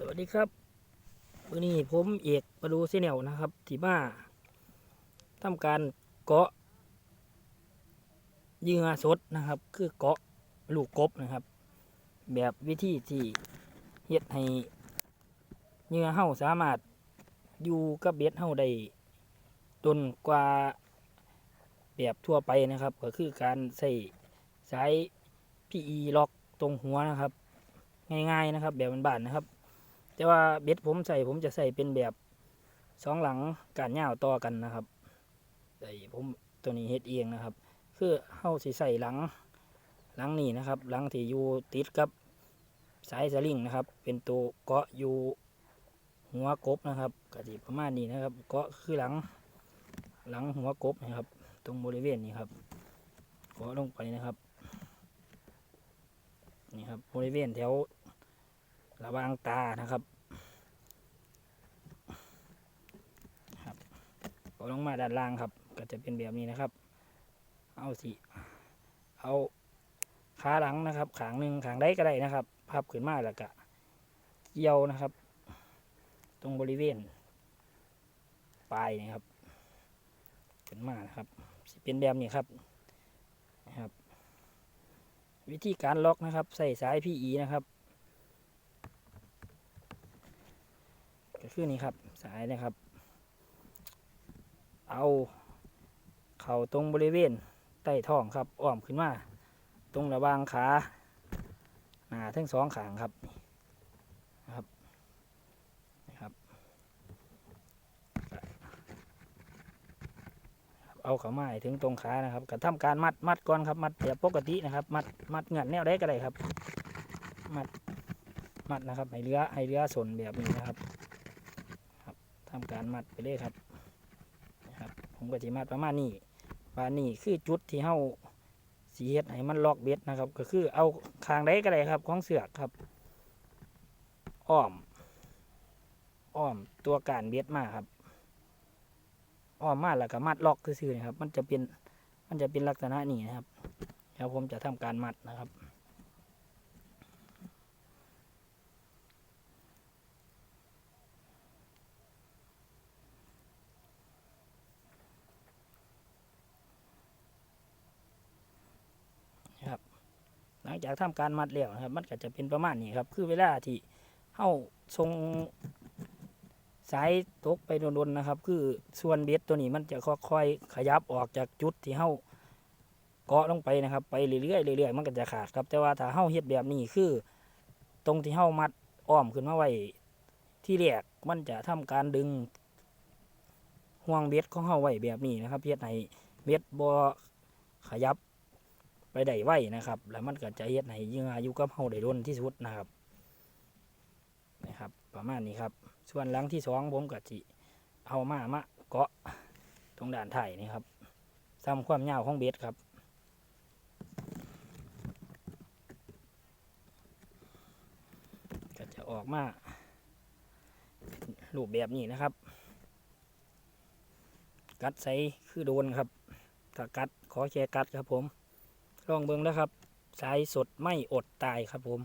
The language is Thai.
สวัสดีครับวันนี้ผมเอกประดูเซเนลนะครับที่มาทำการเกาะเยื่อสดนะครับ คือเกาะลูกกบนะครับ แบบวิธีที่เฮ็ดให้เยื่อเฮาสามารถอยู่กับเบ็ดเฮาได้ตนกว่าแบบทั่วไปนะครับ ก็คือการใส่สาย PE ล็อกตรงหัวนะครับ ง่ายๆนะครับ แบบบ้านๆนะครับ แต่ว่าเบ็ดผมใส่ผมจะใส่เป็นแบบสองหลังการย่าวต่อกันนะครับแต่ผมตัวนี้เฮ็ดเองนะครับ คือเฮาสิใส่หลังหลังนี้นะครับ หลังที่อยู่ติดกับสายสลิงนะครับ เป็นตัวเกาะอยู่หัวกบนะครับก็สิประมาณนี้นะครับ เกาะคือหลังหลังหัวกบนะครับ ตรงบริเวณนี้ครับเกาะลงไปนะครับนี่ครับบริเวณแถว ระวางตานะครับครับก็ลงมาด้านล่างครับ ก็จะเป็นแบบนี้นะครับ เอาสิเอาขาหลังนะครับขางหนึ่งขางได้ก็ได้นะครับพับขึ้นมาแล้วก็เกี่ยวนะครับ ตรงบริเวณปลายนี่ครับขึ้นมานะครับสิเป็นแบบนี้ครับนะครับ วิธีการล็อกนะครับ ใส่สาย PE นะครับ ก็คือนี่ครับสายนะครับ เอาเข่าตรงบริเวณใต้ท้องครับอ้อมขึ้นมาตรงระหวางขาหน้าทั้งสองขางครับนะครับนะครับ เอาเขามาให้ถึงตรงขานะครับก็ทำการมัดมัดก่อนครับ มัดแบบปกตินะครับ มัดมัดเงื่อนแนวได้ก็ได้ครับ มัดมัดนะครับให้เรือให้เรือสนแบบนี้นะครับ ทำการมัดไปเลยครับนะครับ ผมก็จะมัดประมาณนี้ว่านี่คือจุดที่เฮาสีเฮ็ดให้มันล็อกเบ็ดนะครับ ก็คือเอาคางได้ก็ได้ครับ ของเสือกครับ อ้อม อ้อมตัวการเบ็ดมาครับ อ้อมมาแล้วก็มัดล็อกซื่อๆนะครับ มันจะเป็นมันจะเป็นลักษณะนี้นะครับเดี๋ยวผมจะทำการมัดนะครับ หลัง จากทำการมัดแล้วนะครับ มันก็จะเป็นประมาณนี้ครับ คือเวลาที่เฮาทรงสายตกไปโดนๆนะครับ คือส่วนเบ็ดตัวนี้มันจะค่อยๆขยับออกจากจุดที่เฮาเกาะลงไปนะครับ ไปเรื่อยๆเรื่อยๆมันก็จะขาดครับ แต่ว่าถ้าเฮาเฮ็ดแบบนี้คือ ตรงที่เฮามัดอ้อมขึ้นมาไว้ที่แรกมันจะทำการดึงห่วงเบ็ดของเฮาไว้แบบนี้นะครับเฮ็ดให้เบ็ดบ่ขยับ ไปได้ไวนะครับ แล้วมันก็จะเฮ็ดให้ยื่ออยู่กับเฮาได้ร่นที่สุดนะครับนะครับ ประมาณนี้ครับ ส่วนหลังที่สองผมก็จิเอามามะเกาะตรงด่านไถ่ายนี่ครับซ้ำความยาวของเบ็ดครับก็จะออกมารูปแบบนี้นะครับ กัดใสคือโดนครับถ้ากัดขอแค่กัดครับผม ลองเบิ่งนะครับ สายสดไม่อดตายครับผม